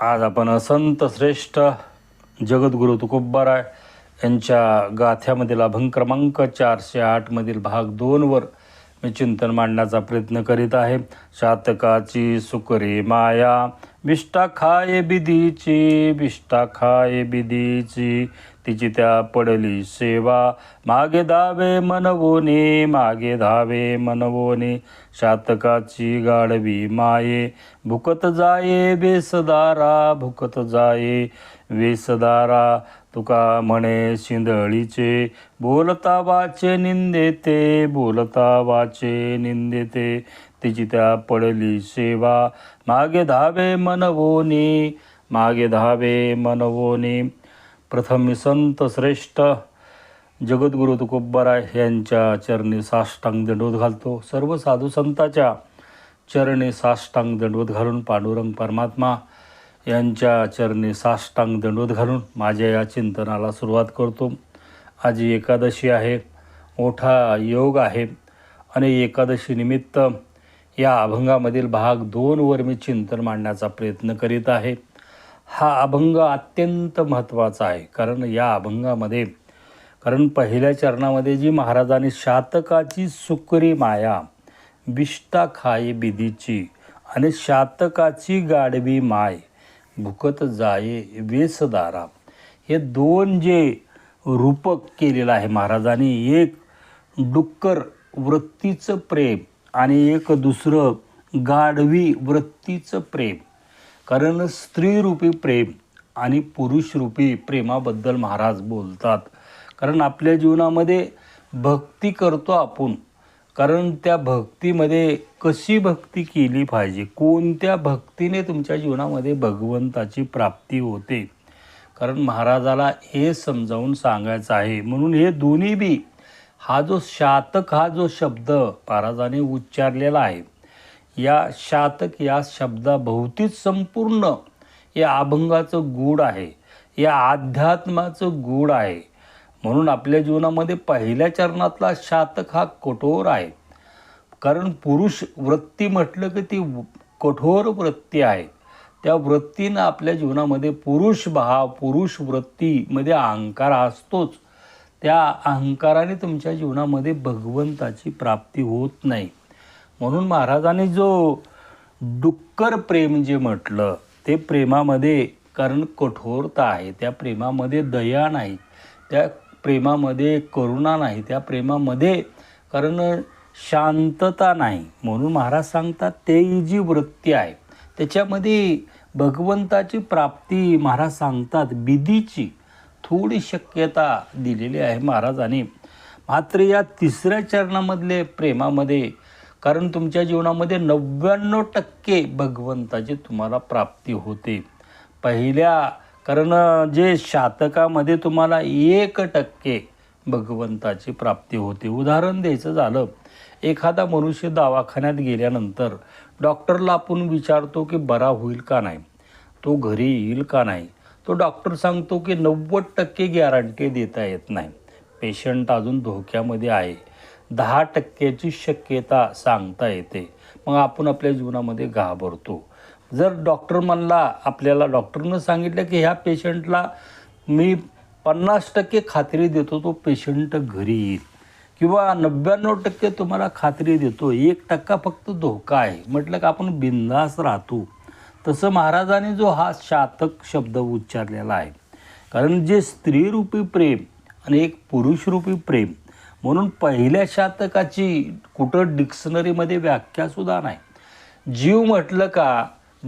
आज आपण संत श्रेष्ठ जगद्गुरु तुकोबाराय यांच्या गाथ्यामधील अभंग क्रमांक चारशे आठमधील भाग दोनवर मी चिंतन मांडण्याचा प्रयत्न करीत आहे. शातकाची सुकरे माया बिष्टा खाये बिदीची बिष्टा खाये बिदीची. तिची त्या पडली सेवा. मागे धावे मनवोने मागे धावे मनवोने शातकाची गाढवी माये भुकत जाये बेसदारा भुकत जाये वेसदारा. तुका म्हणे शिंदळीचे बोलता वाचे निंदेते बोलता वाचे निंदेते. तिची त्या पडली सेवा. मागे धावे मनवोनी मागे धावे मनवोनी प्रथम मी संत श्रेष्ठ जगद्गुरु तुकोब्बाराय यांच्या चरणी साष्टांग दंडवत घालतो. सर्व साधू संताच्या चरणी साष्टांग दंडवत घालून पांडुरंग परमात्मा यांच्या चरणी साष्टांग दंडवत घालून माझ्या या चिंतनाला सुरुवात करतो. आज एकादशी आहे. मोठा योग आहे. आणि एकादशी निमित्त या अभंगामधील भाग दोनवर मी चिंतन मांडण्याचा प्रयत्न करीत आहे. हा अभंग अत्यंत महत्त्वाचा आहे. कारण या अभंगामध्ये कारण पहिल्या चरणामध्ये जी महाराजांनी शातकाची सुकरी माया बिष्टा खाये बिदीची आणि शातकाची गाडवी माय भुकत जाये वेसदारा हे दोन जे रूपक केलेलं आहे महाराजांनी एक डुक्कर वृत्तीचं प्रेम आणि एक दुसरं गाढवी वृत्तीचं प्रेम. कारण स्त्रीरूपी प्रेम आणि पुरुषरूपी प्रेमाबद्दल महाराज बोलतात. कारण आपल्या जीवनामध्ये भक्ती करतो आपण. कारण त्या भक्तीमध्ये कशी भक्ती केली पाहिजे? कोणत्या भक्तीने तुमच्या जीवनामध्ये भगवंताची प्राप्ती होते? कारण महाराजाला हे समजावून सांगायचं आहे. म्हणून हे दोन्ही बी हा जो शातक हा जो शब्द महाराजाने उच्चारलेला आहे या शातक या शब्दाभोवतीच संपूर्ण या अभंगाचं गूढ आहे. या अध्यात्माचं गूढ आहे. म्हणून आपल्या जीवनामध्ये पहिल्या चरणातला शातक हा कठोर आहे. कारण पुरुष वृत्ती म्हटलं की ती कठोर वृत्ती आहे. त्या वृत्तीनं आपल्या जीवनामध्ये पुरुष भाव पुरुष वृत्तीमध्ये अहंकार असतोच. त्या अहंकाराने तुमच्या जीवनामध्ये भगवंताची प्राप्ती होत नाही. म्हणून महाराजांनी जो डुक्कर प्रेम जे म्हटलं ते प्रेमामध्ये कारण कठोरता आहे त्या प्रेमामध्ये दया नाही त्या प्रेमामध्ये करुणा नाही त्या प्रेमामध्ये कारण शांतता नाही. म्हणून महाराज सांगतात ते जी वृत्ती आहे त्याच्यामध्ये भगवंताची प्राप्ती महाराज सांगतात बिदीची थोडी शक्यता दिलेली आहे महाराजांनी. मात्र या तिसऱ्या चरणामधले प्रेमामध्ये कारण तुमच्या जीवनामध्ये नव्याण्णव टक्के भगवंताची तुम्हाला प्राप्ती होते. पहिल्या कारण जे शातकामध्ये तुम्हाला एक टक्के भगवंताची प्राप्ती होते. उदाहरण द्यायचं झालं एखादा मनुष्य दवाखान्यात गेल्यानंतर डॉक्टरला आपण विचारतो की बरा होईल का नाही? तो घरी येईल का नाही? तो डॉक्टर सांगतो की नव्वद टक्के गॅरंटी देता येत नाही. पेशंट अजून धोक्यामध्ये आहे. दहा टक्क्याची शक्यता सांगता येते. मग आपण आपल्या जीवनामध्ये घाबरतो. जर डॉक्टर म्हणला आपल्याला डॉक्टरनं सांगितलं की ह्या पेशंटला मी पन्नास टक्के खात्री देतो तो पेशंट घरी येईल. किंवा नव्याण्णव टक्के तुम्हाला खात्री देतो. एक टक्का फक्त धोका आहे. म्हटलं का आपण बिंदास राहतो. तसं महाराजांनी जो हा शातक शब्द उच्चारलेला आहे. कारण जे स्त्रीरूपी प्रेम आणि एक पुरुषरूपी प्रेम म्हणून पहिल्या शातकाची कुठं डिक्शनरीमध्ये व्याख्यासुद्धा नाही. जीव म्हटलं का?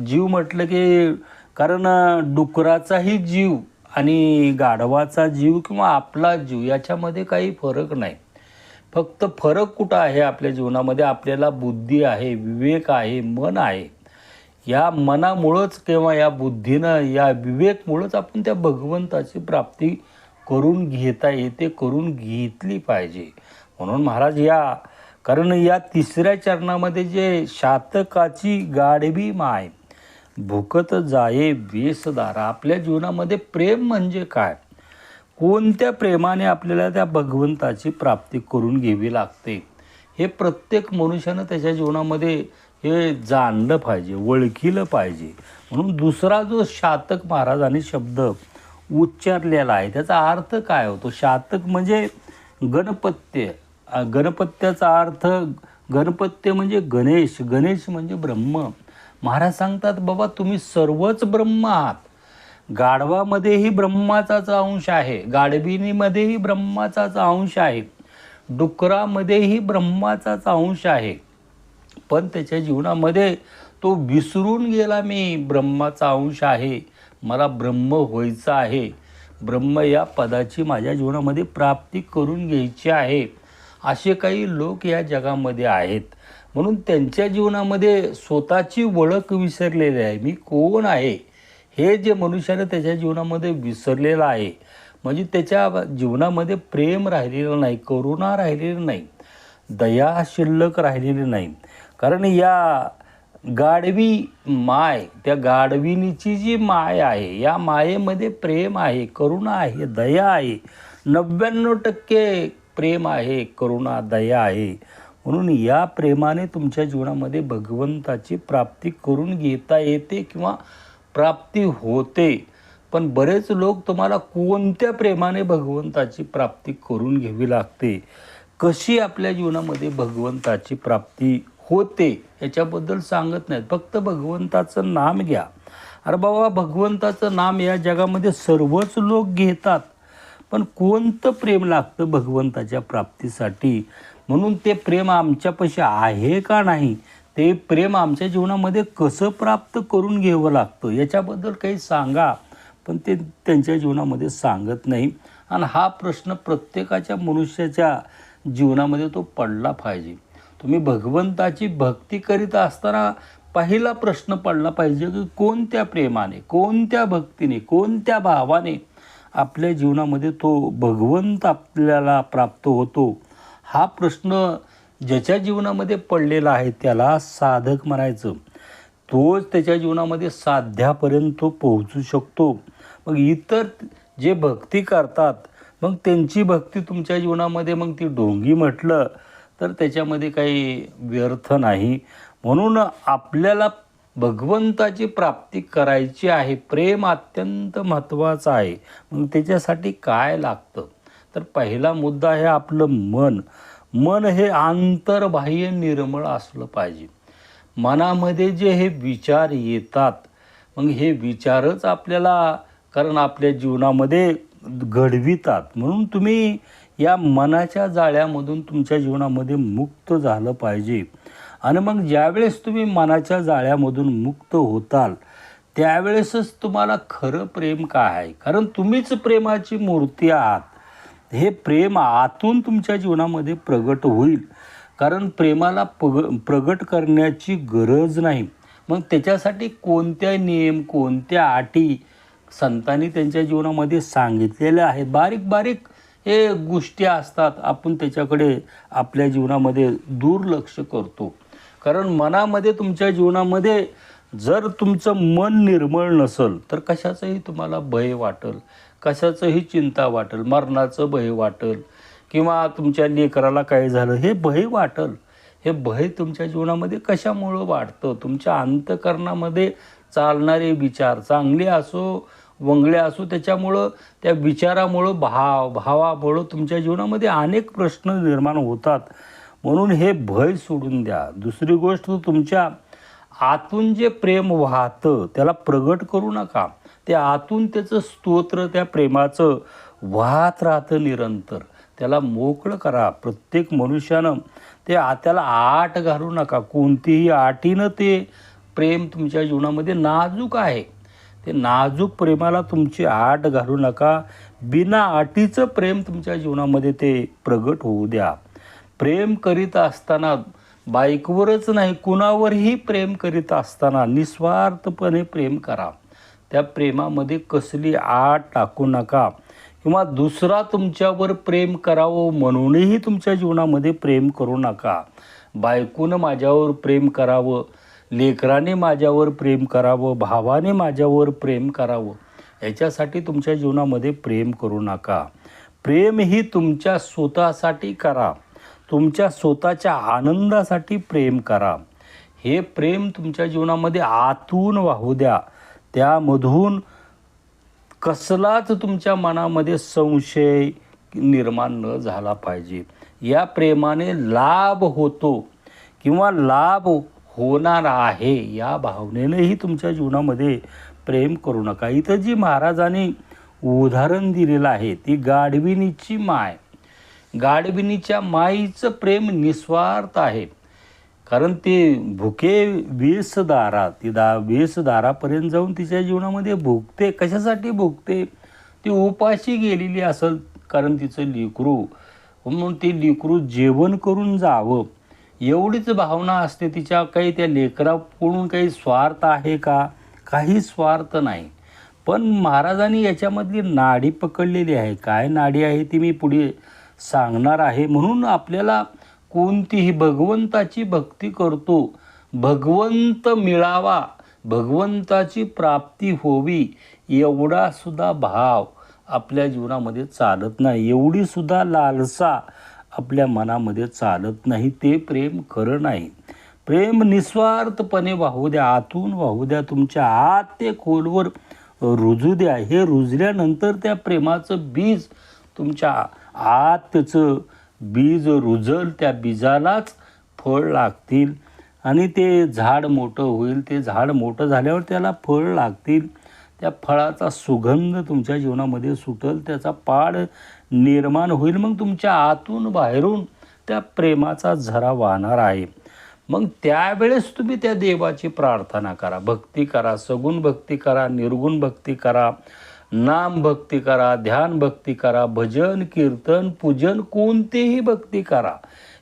जीव म्हटलं की कारण डुकराचाही जीव आणि गाढवाचा जीव किंवा आपला जीव याच्यामध्ये काही फरक नाही. फक्त फरक कुठं आहे आपल्या जीवनामध्ये? आपल्याला बुद्धी आहे विवेक आहे मन आहे. या मनामुळंच किंवा या बुद्धीनं या विवेकमुळंच आपण त्या भगवंताची प्राप्ती करून घेता येते करून घेतली पाहिजे. म्हणून महाराज या कारण या तिसऱ्या चरणामध्ये जे शातकाची गाढवी माय भुकत जाये बेसदार आपल्या जीवनामध्ये प्रेम म्हणजे काय? कोणत्या प्रेमाने आपल्याला त्या भगवंताची प्राप्ती करून घ्यावी लागते? हे प्रत्येक मनुष्यानं त्याच्या जीवनामध्ये हे जाणलं पाहिजे ओळखिलं पाहिजे. म्हणून दुसरा जो शातक महाराजांनी शब्द उच्चारलेला आहे. त्याचा अर्थ काय होतो शातक म्हणजे गणपत्य. गणपत्याचा अर्थ गणपत्य म्हणजे गणेश गणेश म्हणजे ब्रह्म. महाराज सांगतात बाबा तुम्ही सर्वच ब्रह्म आहात. गाढवामध्येही ब्रह्माचाच अंश आहे. गाढबिणीमध्येही ब्रह्माचाच अंश आहे. डुकरामध्येही ब्रह्माचाच अंश आहे. पण त्याच्या जीवनामध्ये तो विसरून गेला मी. ब्रह्माचा अंश आहे. मला ब्रह्म व्हायचं आहे. ब्रह्म या पदाची माझ्या जीवनामध्ये प्राप्ती करून घ्यायची आहे. असे काही लोक या जगामध्ये आहेत. म्हणून त्यांच्या जीवनामध्ये स्वतःची ओळख विसरलेली आहे. मी कोण आहे? हे जे मनुष्यानं त्याच्या जीवनामध्ये विसरलेलं आहे. म्हणजे त्याच्या जीवनामध्ये प्रेम राहिलेलं नाही करुणा राहिलेली नाही दया शिल्लक राहिलेली नाही. कारण या गाढवी माय त्या गाढविणीची जी माय आहे या मायेमध्ये प्रेम आहे करुणा आहे दया आहे. नव्याण्णव टक्के प्रेम आहे करुणा दया आहे. म्हणून या प्रेमाने तुमच्या जीवनामध्ये भगवंताची प्राप्ती करून घेता येते किंवा प्राप्ती होते. पण बरेच लोक तुम्हाला कोणत्या प्रेमाने भगवंताची प्राप्ती करून घ्यावी लागते? कशी आपल्या जीवनामध्ये भगवंताची प्राप्ती होते याच्याबद्दल सांगत नाहीत. फक्त भगवंताचं नाम घ्या. अरे बाबा भगवंताचं नाम या जगामध्ये सर्वच लोक घेतात. पण कोणतं प्रेम लागतं भगवंताच्या प्राप्तीसाठी? म्हणून ते प्रेम आमच्यापाशी आहे का नाही? ते प्रेम आमच्या जीवनामध्ये कसं प्राप्त करून घ्यावं लागतं? याच्याबद्दल काही सांगा. पण ते त्यांच्या जीवनामध्ये सांगत नाही. आणि हा प्रश्न प्रत्येकाच्या मनुष्याच्या जीवनामध्ये तो पडला पाहिजे. तुम्ही भगवंताची भक्ती करीत असताना पहिला प्रश्न पडला पाहिजे की कोणत्या प्रेमाने कोणत्या भक्तीने कोणत्या भावाने आपल्या जीवनामध्ये तो भगवंत आपल्याला प्राप्त होतो? हा प्रश्न ज्याच्या जीवनामध्ये पडलेला आहे त्याला साधक म्हणायचं. तोच त्याच्या जीवनामध्ये साध्यापर्यंत तो पोहोचू शकतो. मग इतर जे भक्ती करतात मग त्यांची भक्ती तुमच्या जीवनामध्ये मग ती ढोंगी म्हटलं तर त्याच्यामध्ये काही व्यर्थ नाही. म्हणून आपल्याला भगवंताची प्राप्ती करायची आहे. प्रेम अत्यंत महत्त्वाचं आहे. मग त्याच्यासाठी काय लागतं? तर पहिला मुद्दा आहे आपलं मन. मन हे आंतरबाह्य निर्मळ असलं पाहिजे. मनामध्ये जे हे विचार येतात मग हे विचारच आपल्याला कारण आपल्या जीवनामध्ये घडवितात. म्हणून तुम्ही या मनाच्या जाळ्यामधून तुमच्या जीवनामध्ये मुक्त झालं पाहिजे. आणि मग ज्यावेळेस तुम्ही मनाच्या जाळ्यामधून मुक्त होताल त्यावेळेसच तुम्हाला खरं प्रेम काय आहे? कारण तुम्हीच प्रेमाची मूर्ती आहात. हे प्रेम आतून तुमच्या जीवनामध्ये प्रगट होईल. कारण प्रेमाला पग प्रगट करण्याची गरज नाही. मग त्याच्यासाठी कोणत्या नियम कोणत्या अटी संतांनी त्यांच्या जीवनामध्ये सांगितलेल्या आहेत? बारीक बारीक हे गोष्टी असतात आपण त्याच्याकडे आपल्या जीवनामध्ये दुर्लक्ष करतो. कारण मनामध्ये तुमच्या जीवनामध्ये जर तुमचं मन निर्मळ नसेल तर कशाचंही तुम्हाला भय वाटेल कशाचंही चिंता वाटेल मरणाचं भय वाटेल किंवा तुमच्या लेकराला काय झालं हे भय वाटेल. हे भय तुमच्या जीवनामध्ये कशामुळं वाटतं तुमच्या अंतकरणामध्ये चालणारे विचार चांगले असो वंगल्या असो त्याच्यामुळं त्या विचारामुळं भाव भावामुळं तुमच्या जीवनामध्ये अनेक प्रश्न निर्माण होतात. म्हणून हे भय सोडून द्या. दुसरी गोष्ट तुमच्या आतून जे प्रेम वाहतं त्याला प्रगट करू नका. ते आतून त्याचं स्तोत्र त्या प्रेमाचं वाहत राहतं निरंतर. त्याला मोकळं करा. प्रत्येक मनुष्यानं ते आ त्याला आट घालू नका. कोणतीही आटीनं ते प्रेम तुमच्या जीवनामध्ये नाजूक आहे. ते नाजूक प्रेमाला तुमची आट घालू नका. बिना आटीचं प्रेम तुमच्या जीवनामध्ये ते प्रगट होऊ द्या. प्रेम करीत असताना बाईकवरच नाही कुणावरही प्रेम करीत असताना निस्वार्थपणे प्रेम करा. त्या प्रेमामध्ये कसली आट टाकू नका. किंवा दुसरा तुमच्यावर प्रेम करावं म्हणूनही तुमच्या जीवनामध्ये प्रेम करू नका. बायकोनं माझ्यावर प्रेम करावं. लेकराने माझ्यावर प्रेम करावं भावाने माझ्यावर प्रेम करावं याच्यासाठी तुमच्या जीवनामध्ये प्रेम करू नका. प्रेम ही तुमच्या स्वतःसाठी करा. तुमच्या स्वतःच्या आनंदासाठी प्रेम करा. हे प्रेम तुमच्या जीवनामध्ये आतून वाहू द्या. त्यामधून कसलाच तुमच्या मनामध्ये संशय निर्माण न झाला पाहिजे. या प्रेमाने लाभ होतो किंवा लाभ होणार आहे या भावनेनेही तुमच्या जीवनामध्ये प्रेम करू नका. इथं जी महाराजांनी उदाहरण दिलेलं आहे ती गाढविणीची माय. गाढविणीच्या माईचं प्रेम निस्वार्थ आहे. कारण ते भुके वेसदारा ती दा वेसदारापर्यंत जाऊन तिच्या जीवनामध्ये भुकते कशासाठी भुकते ती उपाशी गेलेली असेल कारण तिचं लिकरू. म्हणून ते लिकरू जेवण करून जावं. एवढीच भावना असते तिच्या काही त्या लेकराकडून काही स्वार्थ आहे का? काही स्वार्थ नाही. पण महाराजांनी याच्यामधली नाडी पकडलेली आहे. काय नाडी आहे ती मी पुढे सांगणार आहे. म्हणून आपल्याला कोणतीही भगवंताची भक्ती करतो. भगवंत मिळावा भगवंताची प्राप्ती होवी एवढासुद्धा भाव आपल्या जीवनामध्ये चालत नाही. एवढी सुद्धा लालसा आपल्या मनामध्ये चालत नाही ते प्रेम खरं नाही. प्रेम निस्वार्थपणे वाहू द्या आतून वाहू द्या तुमच्या आत ते खोलवर रुजू द्या. हे रुजल्यानंतर त्या प्रेमाचं बीज तुमच्या आत त्याचं बीज रुजल त्या बीजालाच फळ लागतील. आणि ते झाड मोठं होईल ते झाड मोठं झाल्यावर त्याला फळ लागतील. त्या फळाचा सुगंध तुमच्या जीवनामध्ये सुटल त्याचा पाड निर्माण होईल. मग तुमच्या आतून बाहेरून त्या प्रेमाचा झरा वाहणार आहे. मग त्यावेळेस तुम्ही त्या देवाची प्रार्थना करा. भक्ती करा सगुण भक्ती करा निर्गुण भक्ती करा नाम भक्ती करा ध्यान भक्ती करा भजन कीर्तन पूजन कोणतेही भक्ती करा.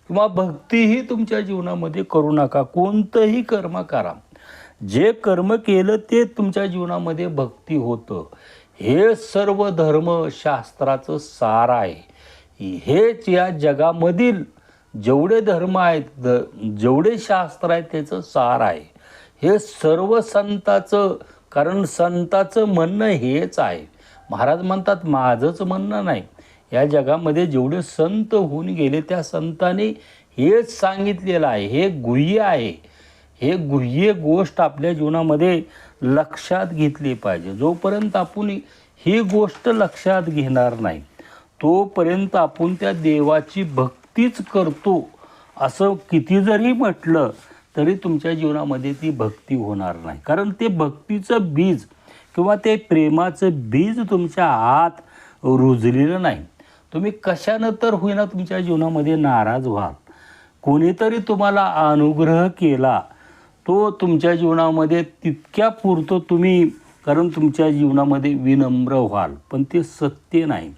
किंवा भक्तीही तुमच्या जीवनामध्ये करू नका. कोणतंही कर्म करा. जे कर्म केलं ते तुमच्या जीवनामध्ये भक्ती होतं. हे सर्व धर्मशास्त्राचं सार आहे. हेच या जगामधील जेवढे धर्म आहेत द जेवढे शास्त्र आहेत त्याचं सार आहे. हे सर्व संताचं कारण संताचं म्हणणं हेच आहे. महाराज म्हणतात माझंच म्हणणं नाही. या जगामध्ये जेवढे संत होऊन गेले त्या संतांनी हेच सांगितलेलं आहे. हे गुह्य आहे. हे गुह्य गोष्ट आपल्या जीवनामध्ये लक्षात घेतली पाहिजे. जोपर्यंत आपण ही गोष्ट लक्षात घेणार नाही तोपर्यंत आपण त्या देवाची भक्तीच करतो असं किती जरी म्हटलं तरी तुमच्या जीवनामध्ये ती भक्ती होणार नाही. कारण ते भक्तीचं बीज किंवा ते प्रेमाचं बीज तुमच्या आत रुजलेलं नाही. तुम्ही कशानं तर होईना तुमच्या जीवनामध्ये नाराज व्हाल. कोणीतरी तुम्हाला अनुग्रह केला तो तुमच्या जीवनामध्ये तितक्या पुरतो तुम्ही कारण तुमच्या जीवनामध्ये विनम्र व्हाल. पण ते सत्य नाही.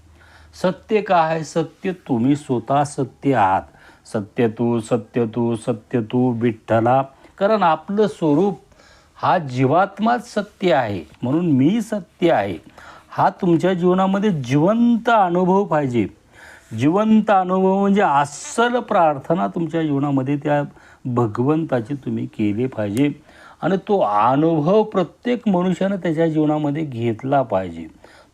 सत्य काय आहे? सत्य तुम्ही स्वतः सत्य आहात. सत्य तू सत्य तू सत्य तू विठ्ठला. कारण आपलं स्वरूप हा जीवात्माच सत्य आहे. म्हणून मी सत्य आहे. हा तुमच्या जीवनामध्ये जिवंत अनुभव पाहिजे. जिवंत अनुभव म्हणजे अस्सल प्रार्थना तुमच्या जीवनामध्ये त्या भगवंताची तुम्ही केली पाहिजे. आणि तो अनुभव प्रत्येक मनुष्यानं त्याच्या जीवनामध्ये घेतला पाहिजे.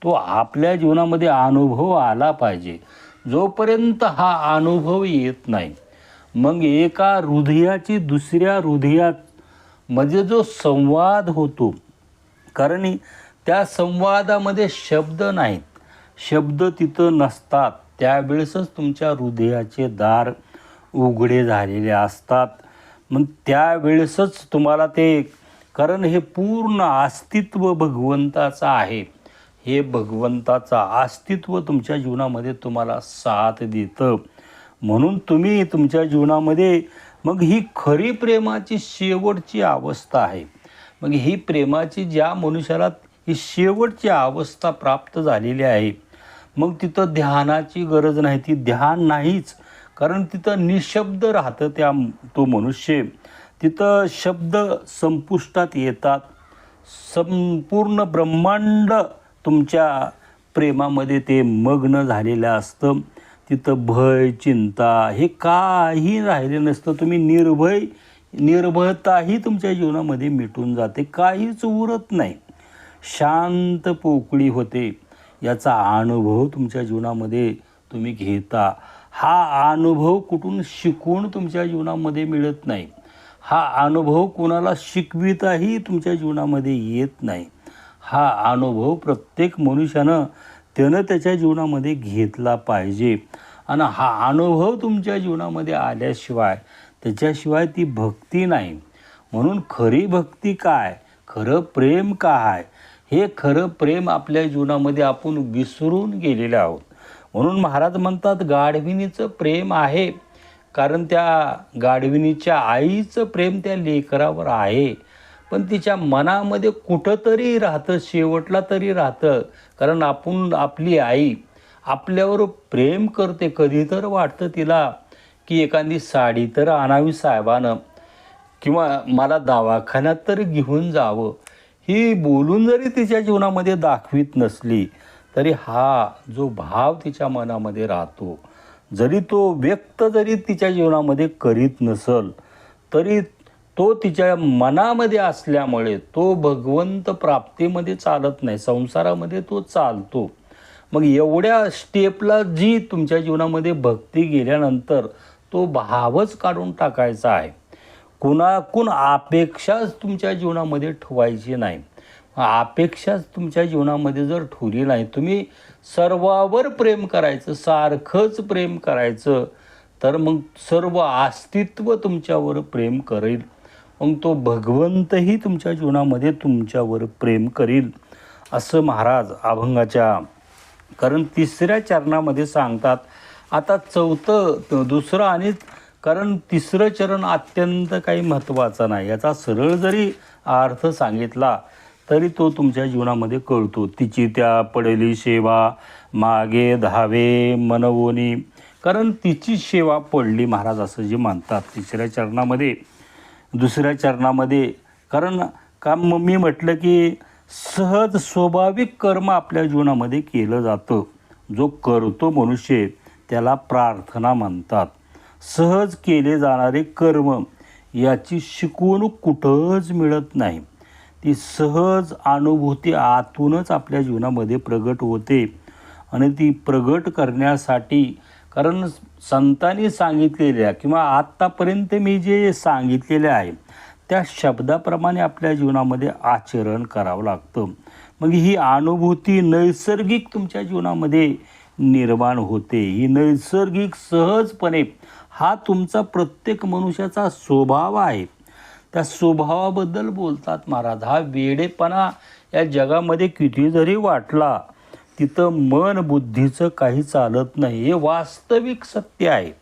तो आपल्या जीवनामध्ये अनुभव आला पाहिजे. जोपर्यंत हा अनुभव येत नाही मग एका हृदयाची दुसऱ्या हृदयात म्हणजे जो संवाद होतो कारण त्या संवादामध्ये शब्द नाहीत. शब्द तिथं नसतात. त्यावेळेसच तुमच्या हृदयाचे दार उघडे झालेले असतात. मग त्यावेळेसच तुम्हाला ते कारण हे पूर्ण अस्तित्व भगवंताचं आहे. हे भगवंताचं अस्तित्व तुमच्या जीवनामध्ये तुम्हाला साथ देतं. म्हणून तुम्ही तुमच्या जीवनामध्ये मग ही खरी प्रेमाची शेवटची अवस्था आहे. मग ही प्रेमाची ज्या मनुष्याला ही शेवटची अवस्था प्राप्त झालेली आहे मग तिथं ध्यानाची गरज नाही ती ध्यान नाहीच. कारण तिथं निशब्द राहतं त्या तो मनुष्य. तिथं शब्द संपुष्टात येतात. संपूर्ण ब्रह्मांड तुमच्या प्रेमामध्ये ते मग्न झालेलं असतं. तिथं भय चिंता हे काही राहिले नसतं. तुम्ही निर्भय निर्भयताही तुमच्या जीवनामध्ये मिटून जाते. काहीच उरत नाही. शांत पोकळी होते. याचा अनुभव तुमच्या जीवनामध्ये तुम्ही घेता. हा अनुभव कुठून शिकून तुमच्या जीवनामध्ये मिळत नाही. हा अनुभव कोणाला शिकविताही तुमच्या जीवनामध्ये येत नाही. हा अनुभव प्रत्येक मनुष्यानं त्यानं त्याच्या जीवनामध्ये घेतला पाहिजे. आणि हा अनुभव तुमच्या जीवनामध्ये आल्याशिवाय त्याच्याशिवाय ती भक्ती नाही. म्हणून खरी भक्ती काय? खरं प्रेम काय? हे खरं प्रेम आपल्या जीवनामध्ये आपण विसरून गेलेले आहोत. म्हणून महाराज म्हणतात गाढविणीचं प्रेम आहे. कारण त्या गाढविणीच्या आईचं प्रेम त्या लेकरावर आहे. पण तिच्या मनामध्ये कुठंतरी राहतं शेवटला तरी राहतं. कारण आपण आपली आई आपल्यावर प्रेम करते. कधी तर वाटतं तिला की एखादी साडी तर आणावी साहेबानं. किंवा मला दवाखान्यात तरी घेऊन जावं. ही बोलून जरी तिच्या जीवनामध्ये दाखवीत नसली तरी हा जो भाव तिच्या मनामध्ये राहतो जरी तो व्यक्त जरी तिच्या जीवनामध्ये करीत नसल तरी तो तिच्या मनामध्ये असल्यामुळे तो भगवंत प्राप्तीमध्ये चालत नाही संसारामध्ये तो चालतो. मग एवढ्या स्टेपला जी तुमच्या जीवनामध्ये भक्ती गेल्यानंतर तो भावच काढून टाकायचा आहे. कुणाकून अपेक्षाच तुमच्या जीवनामध्ये ठेवायची नाही. अपेक्षाच तुमच्या जीवनामध्ये जर ठेवली नाही तुम्ही सर्वावर प्रेम करायचं सारखंच प्रेम करायचं तर मग सर्व अस्तित्व तुमच्यावर प्रेम करेल. मग तो भगवंतही तुमच्या जीवनामध्ये तुमच्यावर प्रेम करील. असं महाराज अभंगाच्या कारण तिसऱ्या चरणामध्ये सांगतात आता चौथं दुसरं आणि कारण तिसरं चरण अत्यंत काही महत्त्वाचं नाही. याचा सरळ जरी अर्थ सांगितला तरी तो तुमच्या जीवनामध्ये कळतो. तिची त्या पडली सेवा मागे धावे मनवोनी. कारण तिची सेवा पडली महाराज असं जे मानतात तिसऱ्या चरणामध्ये. दुसऱ्या चरणामध्ये कारण का मग मी म्हटलं की सहज स्वाभाविक कर्म आपल्या जीवनामध्ये केलं जातं. जो करतो मनुष्य त्याला प्रार्थना म्हणतात. सहज केले जाणारे कर्म याची शिकवणूक कुठंच मिळत नाही. ती सहज अनुभूती आतूनच आपल्या जीवनामध्ये प्रगट होते आणि ती प्रगट करण्यासाठी कारण संतांनी सांगितलेल्या किंवा आत्तापर्यंत मी जे सांगितलेले आहे त्या शब्दाप्रमाणे आपल्या जीवनामध्ये आचरण करावं लागतं. मग ही अनुभूती नैसर्गिक तुमच्या जीवनामध्ये निर्माण होते. ही नैसर्गिक सहजपणे हा तुमचा प्रत्येक मनुष्याचा स्वभाव आहे. त्या स्वभावाबद्दल बोलतात महाराज. हा वेडेपणा या जगामध्ये किती जरी वाटला तिथं मन बुद्धीचं काही चालत नाही. हे वास्तविक सत्य आहे.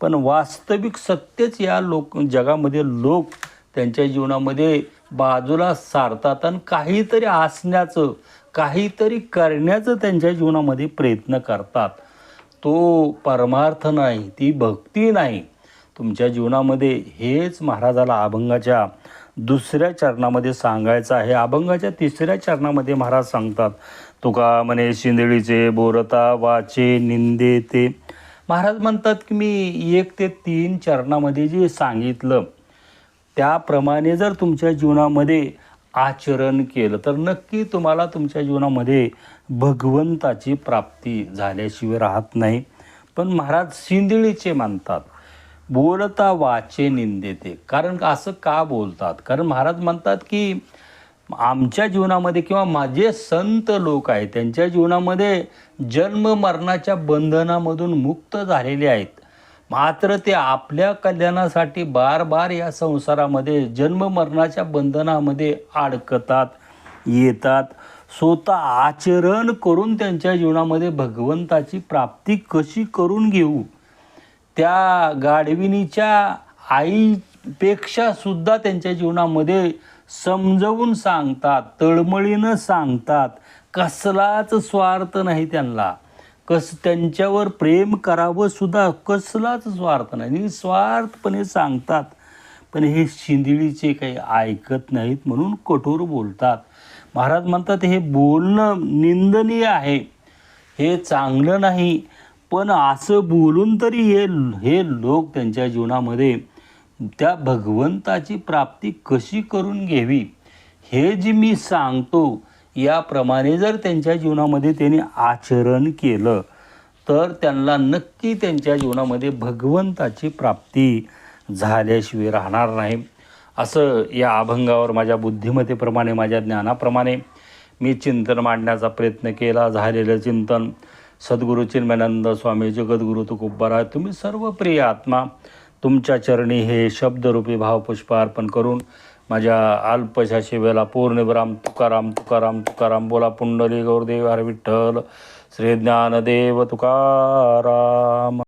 पण वास्तविक सत्यच या लोक जगामध्ये लोक त्यांच्या जीवनामध्ये बाजूला सारतात आणि काहीतरी असण्याचं काहीतरी करण्याचं त्यांच्या जीवनामध्ये प्रयत्न करतात. तो परमार्थ नाही ती भक्ती नाही. तुमच्या जीवनामध्ये हेच महाराजाला अभंगाच्या दुसऱ्या चरणामध्ये सांगायचं आहे. अभंगाच्या तिसऱ्या चरणामध्ये महाराज सांगतात तुका म्हणे शिंदळीचे बोरता वाचे निंदे ते. महाराज म्हणतात की मी एक ते तीन चरणामध्ये जे सांगितलं त्याप्रमाणे जर तुमच्या जीवनामध्ये आचरण केलं तर नक्की तुम्हाला तुमच्या जीवनामध्ये भगवंताची प्राप्ती झाल्याशिवाय राहत नाही. पण महाराज शिंदळीचे मानतात बोलता वाचे निंदेते. कारण का असं का बोलतात? कारण महाराज म्हणतात की आमच्या जीवनामध्ये किंवा माझे संत लोक आहेत त्यांच्या जीवनामध्ये जन्म मरणाच्या बंधनामधून मुक्त झालेले आहेत. मात्र ते आपल्या कल्याणासाठी बार बार या संसारामध्ये जन्म मरणाच्या बंधनामध्ये अडकतात येतात. स्वतः आचरण करून त्यांच्या जीवनामध्ये भगवंताची प्राप्ती कशी करून घेऊ? त्या गाढविणीच्या आईपेक्षा सुद्धा त्यांच्या जीवनामध्ये समजवून सांगतात तळमळीनं सांगतात कसलाच स्वार्थ नाही त्यांना. कस त्यांच्यावर प्रेम करावं सुद्धा कसलाच स्वार्थ नाही. निस्वार्थपणे सांगतात. पण हे शिंदिळीचे काही ऐकत नाहीत म्हणून कठोर बोलतात. महाराज म्हणतात हे बोलणं निंदनीय आहे. हे चांगलं नाही. पण असं बोलून तरी हे हे लोक त्यांच्या जीवनामध्ये त्या भगवंताची प्राप्ती कशी करून घ्यावी? हे जे मी सांगतो याप्रमाणे जर त्यांच्या जीवनामध्ये त्यांनी आचरण केलं तर त्यांना नक्की त्यांच्या जीवनामध्ये भगवंताची प्राप्ती झाल्याशिवाय राहणार नाही. असं या अभंगावर माझ्या बुद्धिमत्तेप्रमाणे माझ्या ज्ञानाप्रमाणे मी चिंतन मांडण्याचा प्रयत्न केला. झालेलं चिंतन सद्गुरू चिन्मयानंद स्वामी जगद्गुरू तुकोबारा तुम्ही सर्व प्रिय आत्मा तुमच्या चरणी हे शब्दरूपी भावपुष्प अर्पण करून माझ्या अल्पशा शिवेला पूर्णविराम तुकाराम तुकाराम तुकाराम बोला पुंडली गौरदेव हर विठ्ठल श्री ज्ञानदेव तुकाराम.